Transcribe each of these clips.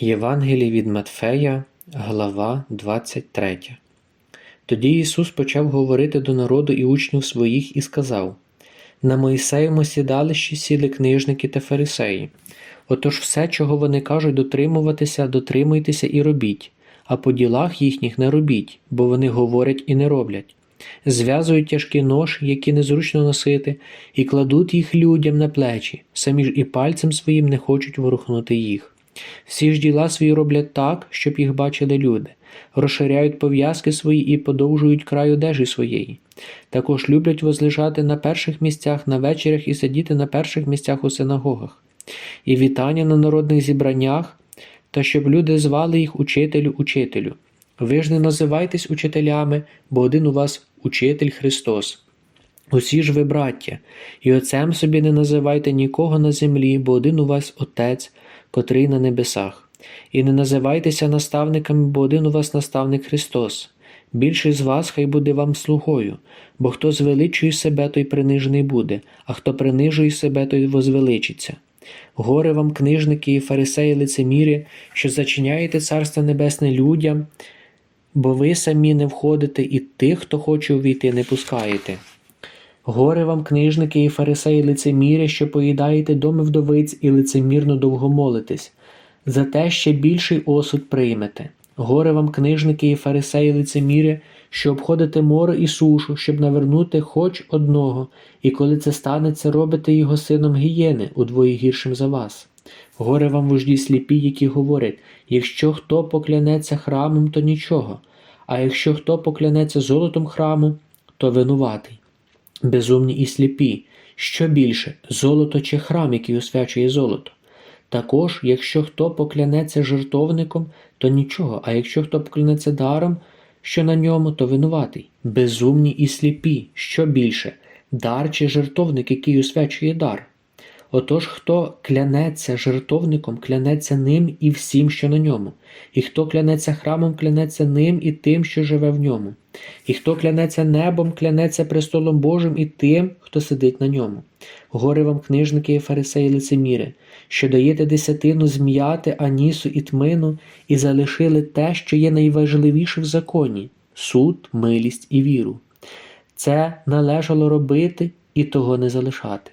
Євангеліє від Матфея, глава 23. Тоді Ісус почав говорити до народу і учнів своїх і сказав: На Моїсеєму сідалищі сіли книжники та фарисеї. Отож все, чого вони кажуть дотримуватися, дотримуйтеся і робіть, а по ділах їхніх не робіть, бо вони говорять і не роблять. Зв'язують тяжкі нож, які незручно носити, і кладуть їх людям на плечі, самі ж і пальцем своїм не хочуть ворухнути їх. Всі ж діла свої роблять так, щоб їх бачили люди, розширяють пов'язки свої і подовжують край одежі своєї. Також люблять возлежати на перших місцях на вечерях і сидіти на перших місцях у синагогах, і вітання на народних зібраннях, та щоб люди звали їх учителю, учителю. Ви ж не називайтесь учителями, бо один у вас учитель Христос. Усі ж ви, браття, і отцем собі не називайте нікого на землі, бо один у вас Отець, котрий на небесах. І не називайтеся наставниками, бо один у вас наставник Христос. Більший з вас хай буде вам слугою, бо хто звеличує себе, той принижений буде, а хто принижує себе, той возвеличиться. Горе вам, книжники і фарисеї лицемірі, що зачиняєте Царство Небесне людям, бо ви самі не входите, і тих, хто хоче увійти, не пускаєте. Горе вам, книжники і фарисеї лицемірі, що поїдаєте доми вдовиць і лицемірно довго молитесь, за те ще більший осуд приймете. Горе вам, книжники і фарисеї лицемірі, що обходите море і сушу, щоб навернути хоч одного, і коли це станеться, робите його сином гієни, удвоє гіршим за вас. Горе вам вожді сліпі, які говорять: якщо хто поклянеться храмом, то нічого, а якщо хто поклянеться золотом храму, то винуватий. Безумні і сліпі, що більше золото чи храм, який освячує золото. Також, якщо хто поклянеться жертовником, то нічого, а якщо хто поклянеться даром, що на ньому, то винуватий. Безумні і сліпі, що більше дар чи жертовник, який освячує дар. Отож, хто клянеться жертовником, клянеться ним і всім, що на ньому, і хто клянеться храмом, клянеться ним і тим, що живе в ньому, і хто клянеться небом, клянеться престолом Божим і тим, хто сидить на ньому. Горе вам, книжники і фарисеї лицеміри, що даєте десятину зм'яти, анісу і тмину, і залишили те, що є найважливіше в законі суд, милість і віру. Це належало робити і того не залишати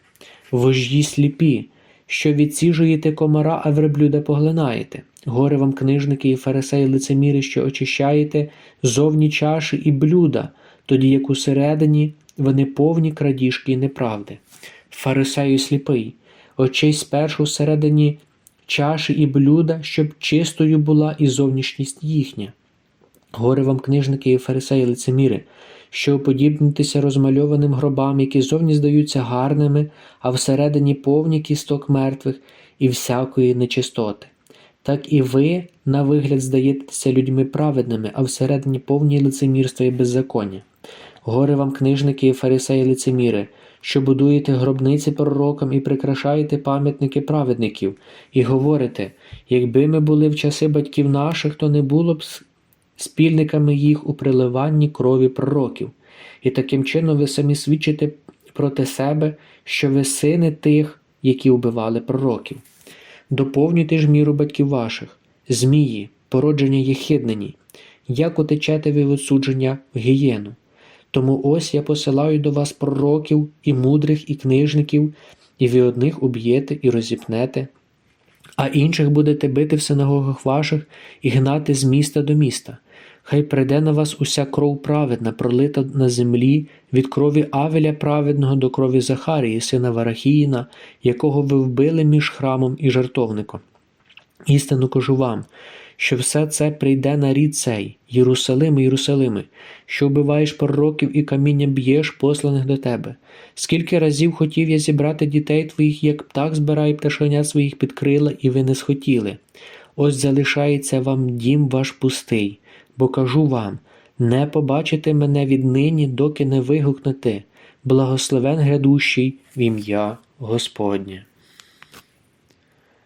вожді сліпі, що відсіжуєте комара, а верблюда поглинаєте. Горе вам, книжники і фарисеї лицеміри, що очищаєте зовні чаші і блюда, тоді як усередині вони повні крадіжки і неправди. Фарисею сліпий, очей спершу всередині чаші і блюда, щоб чистою була і зовнішність їхня. Горе вам, книжники і фарисеї лицеміри, що уподібнитеся розмальованим гробам, які зовні здаються гарними, а всередині повні кісток мертвих і всякої нечистоти. Так і ви, на вигляд, здаєтеся людьми праведними, а всередині повні лицемірства і беззаконня. Горе вам, книжники і фарисеї лицеміри, що будуєте гробниці пророкам і прикрашаєте пам'ятники праведників, і говорите, якби ми були в часи батьків наших, то не було б спільниками їх у приливанні крові пророків, і таким чином ви самі свідчите проти себе, що ви сини тих, які вбивали пророків. Доповнюйте ж міру батьків ваших, змії, породження єхиднені, як утечете ви від судження в гієну. Тому ось я посилаю до вас пророків і мудрих, і книжників, і ви одних уб'єте і розіпнете, а інших будете бити в синагогах ваших і гнати з міста до міста. Хай прийде на вас уся кров праведна, пролита на землі, від крові Авеля праведного до крові Захарії, сина Варахіїна, якого ви вбили між храмом і жартовником. Істину кажу вам, що все це прийде на рід цей, Єрусалими, Єрусалими, що вбиваєш пророків і каміння б'єш, посланих до тебе. Скільки разів хотів я зібрати дітей твоїх, як птах збирає пташенят своїх під крила, і ви не схотіли. Ось залишається вам дім ваш пустий бо кажу вам не побачите мене віднині, доки не вигукнете, благословен грядущий в ім'я Господнє.